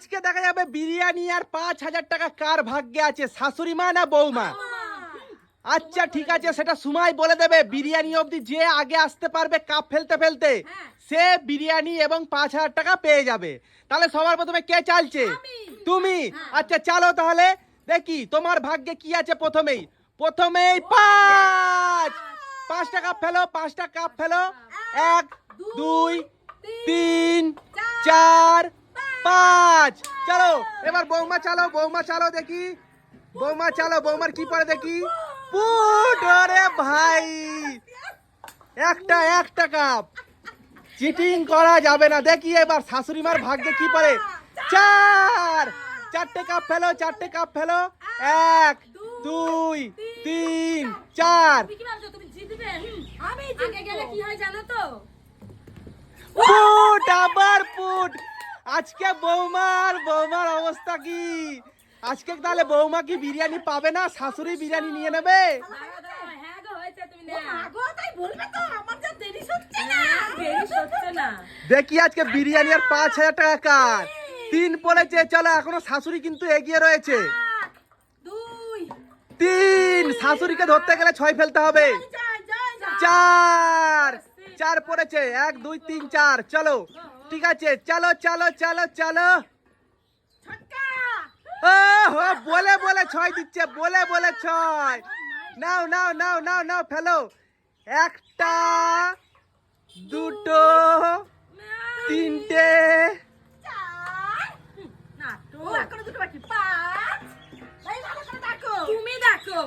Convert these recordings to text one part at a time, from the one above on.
আজকে দেখা যাবে বিরিয়ানি আর পাঁচ হাজার টাকা কার ভাগ্যে আছে শাশুড়ি মা না বৌমা? আচ্ছা ঠিক আছে সেটা সময় বলে দেবে। বিরিয়ানি অবধি যে আগে আসতে পারবে কাপ ফেলতে ফেলতে সে বিরিয়ানি এবং পাঁচ হাজার টাকা পেয়ে যাবে। তাহলে সবার প্রথমে কে চালছে? তুমি। আচ্ছা চালো তাহলে। দেখি তোমার ভাগ্যে কি আছে প্রথমেই? প্রথমেই পাঁচ। পাঁচটা কাপ ফেলো পাঁচটা কাপ ফেলো। এক দুই তিন চার পাঁচ। চলো এবার বৌমা চালো বৌমা চালো দেখি। বৌমা চালো বৌমার কি পরে দেখি? পুট ওরে ভাই। একটা একটা কাপ। চিটিং করা যাবে না। দেখি এবার শাশুড়ি মার ভাগ্যে কি পড়ে চার। চারটে কাপ ফেলো চারটে কাপ ফেলো। এক দুই তিন চার। তুমি কি জিতবে? আমি আগে গেলে কি হয় জানো তো? পুট আবার পুট। আজকে বৌমার বৌমার অবস্থা কি? আজকে তাহলে বৌমা কি বিরিয়ানি পাবে না? শাশুড়ি বিরিয়ানি নিয়ে নেবে? হ্যাঁ গো হয়েছে তুমি নাও। আগো তাই বলবে তো আমার যা দেরি হচ্ছে না। না, দেরি হচ্ছে না। দেখি আজকে বিরিয়ানি আর পাঁচ হাজার টাকা কার? তিন পড়েছে চলো এখনও শাশুড়ি কিন্তু এগিয়ে রয়েছে। তিন শাশুড়িকে ধরতে গেলে ছয় ফেলতে হবে। চার চার পড়েছে এক দুই তিন চার চলো। ঠিক আছে চলো চলো চলো চলো। ও হো বলে বলে ছয় দিচ্ছে বলে বলে ছয়। নাও নাও নাও নাও নাও ফেলো। একটা দুটো তিনটে চার। না তো। ও এখনও দুটো বাকি। পাঁচ। এই ভালো করে দেখো। তুমি দেখো।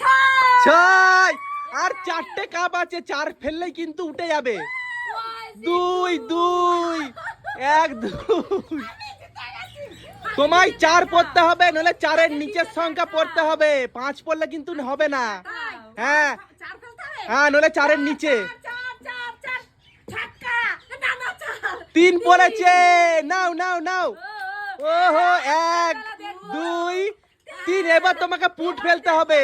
ছয়। ছয়। আর চারটে কাপ আছে চার ফেললেই কিন্তু উঠে যাবে। দুই দুই। এক দুই। তোমায় চার পড়তে হবে নাহলে চারের নিচের সংখ্যা পড়তে হবে। পাঁচ পড়লে কিন্তু হবে না। হ্যাঁ। হ্যাঁ নলে চারের নিচে। তিন পড়েছে। নাও নাও নাও। ওহো এক দুই তিন। এবার তোমাকে পুট ফেলতে হবে।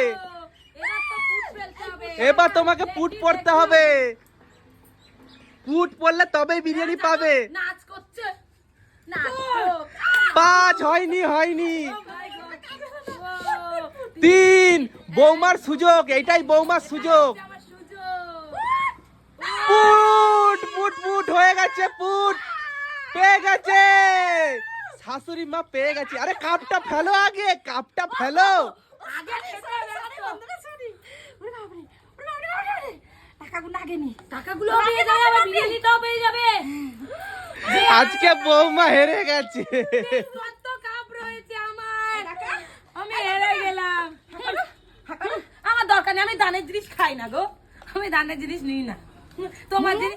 এবার তোমাকে পুট পড়তে হবে। পুট পড়লে তবেই বিরিয়ানি পাবে নাচ করছে পাঁচ হয়নি হয়নি তিন বৌমার সুযোগ এটাই বৌমার সুযোগ পুট পুট পুট হয়ে গেছে পুট পেয়ে গেছে শাশুড়ি মা পেয়ে গেছে আরে কাপটা ফেলো আগে কাপটা ফেলো আগে টাকাগুলো আগে নি। টাকাগুলো পেয়ে যাবে আবার বিরিয়ানিটাও পেয়ে যাবে। আজকে বৌমা হেরে গেছে। কত কাপ রয়েছে আমার। আমি হেরে গেলাম। আমার দরকার নেই আমি দানের জিনিস খাই না গো। আমি দানের জিনিস নিই না। তোমার জিনিস